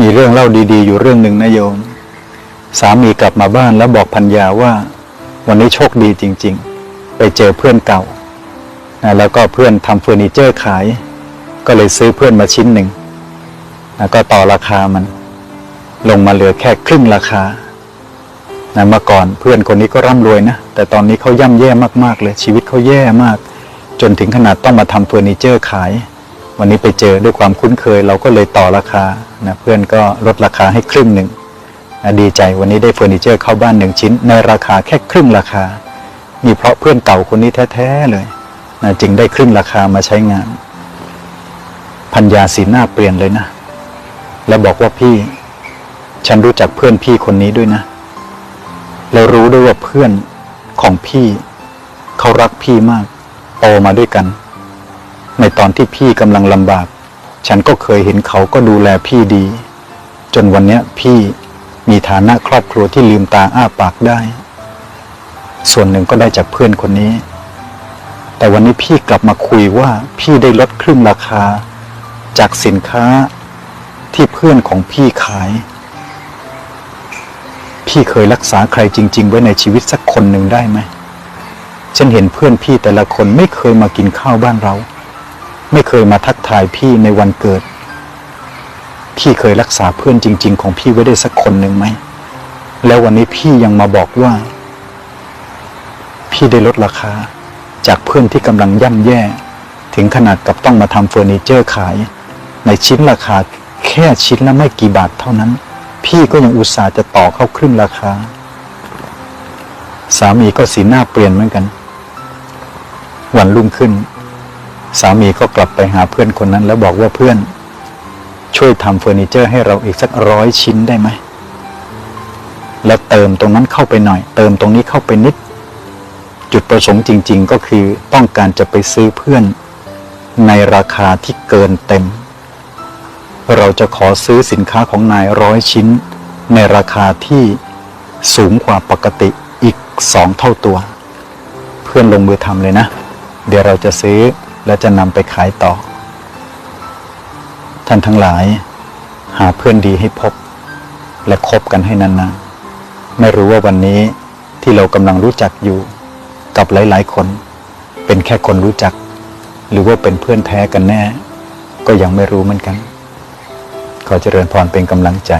มีเรื่องเล่าดีๆ อยู่เรื่องหนึ่งนะโยม สามีกลับมาบ้านแล้วบอกพัญญาว่า วันนี้โชคดีจริง ๆ ไปเจอเพื่อนเก่านะแล้วก็เพื่อนทำเฟอร์นิเจอร์ขาย ก็เลยซื้อเพื่อนมาชิ้นหนึ่งนะก็ต่อราคามัน ลงมาเหลือแค่ครึ่งราคานะเมื่อก่อนเพื่อนคนนี้ก็ร่ำรวยนะ แต่ตอนนี้เขาย่ำแย่มากๆเลยชีวิตเขาแย่มาก จนถึงขนาดต้องมาทำเฟอร์นิเจอร์ขาย วันนี้ไปเจอด้วยความคุ้นเคย เราก็เลยต่อราคานะเพื่อนก็ลดราคาให้ครึ่งหนึ่งนะดีใจวันนี้ได้เฟอร์นิเจอร์เข้าบ้านหนึ่งชิ้น ในราคาแค่ครึ่งราคา นี่เพราะเพื่อนเก่าคนนี้แท้ๆเลยนะจึงได้ครึ่งราคามาใช้งาน พัญญาสีหน้าเปลี่ยนเลยนะ แล้วบอกว่าพี่ ฉันรู้จักเพื่อนพี่คนนี้ด้วยนะ แล้วรู้ด้วยว่าเพื่อนของพี่ เขารักพี่มากโตมาด้วยกัน ในตอนที่พี่กำลังลำบาก ฉันก็เคยเห็นเขาก็ดูแลพี่ดี จนวันเนี้ยพี่มีฐานะครอบครัวที่ลืมตาอ้าปากได้ ส่วนหนึ่งก็ได้จากเพื่อนคนนี้ แต่วันนี้พี่กลับมาคุยว่าพี่ได้ลดครึ่งราคา จากสินค้าที่เพื่อนของพี่ขาย พี่เคยรักษาใครจริง ๆ ไว้ในชีวิตสักคนหนึ่งได้ไหมฉันเห็นเพื่อนพี่แต่ละคนไม่เคยมากินข้าวบ้านเรา ไม่เคยมาทักทายพี่ในวันเกิด พี่เคยรักษาเพื่อนจริง ๆ ของพี่ไว้ได้สักคนหนึ่งไหม แล้ววันนี้พี่ยังมาบอกว่า พี่ได้ลดราคา จากเพื่อนที่กำลังย่ำแย่ ถึงขนาดกับต้องมาทำเฟอร์นิเจอร์ขาย ในชิ้นราคาแค่ชิ้นละไม่กี่บาทเท่านั้น พี่ก็ยังอุตส่าห์จะต่อเข้าครึ่งราคา สามีก็สีหน้าเปลี่ยนเหมือนกัน วันรุ่งขึ้น สามีก็กลับไปหาเพื่อนคนนั้น แล้วบอกว่าเพื่อน ช่วยทำเฟอร์นิเจอร์ให้เราอีกสักร้อยชิ้นได้ไหม แล้วเติมตรงนั้นเข้าไปหน่อย เติมตรงนี้เข้าไปนิด จุดประสงค์จริง ๆ ก็คือต้องการจะไปซื้อเพื่อน ในราคาที่เกินเต็ม เราจะขอซื้อสินค้าของนายร้อยชิ้น ในราคาที่สูงกว่าปกติอีกสองเท่าตัว เพื่อนลงมือทำเลยนะ เดี๋ยวเราจะซื้อ และจะนำไปขายต่อ ท่านทั้งหลาย หาเพื่อนดีให้พบ และคบกันให้นานๆ ไม่รู้ว่าวันนี้ที่เรากำลังรู้จักอยู่ กับหลายๆคน เป็นแค่คนรู้จัก หรือว่าเป็นเพื่อนแท้กันแน่ ก็ยังไม่รู้เหมือนกัน ขอเจริญพรเป็นกำลังใจ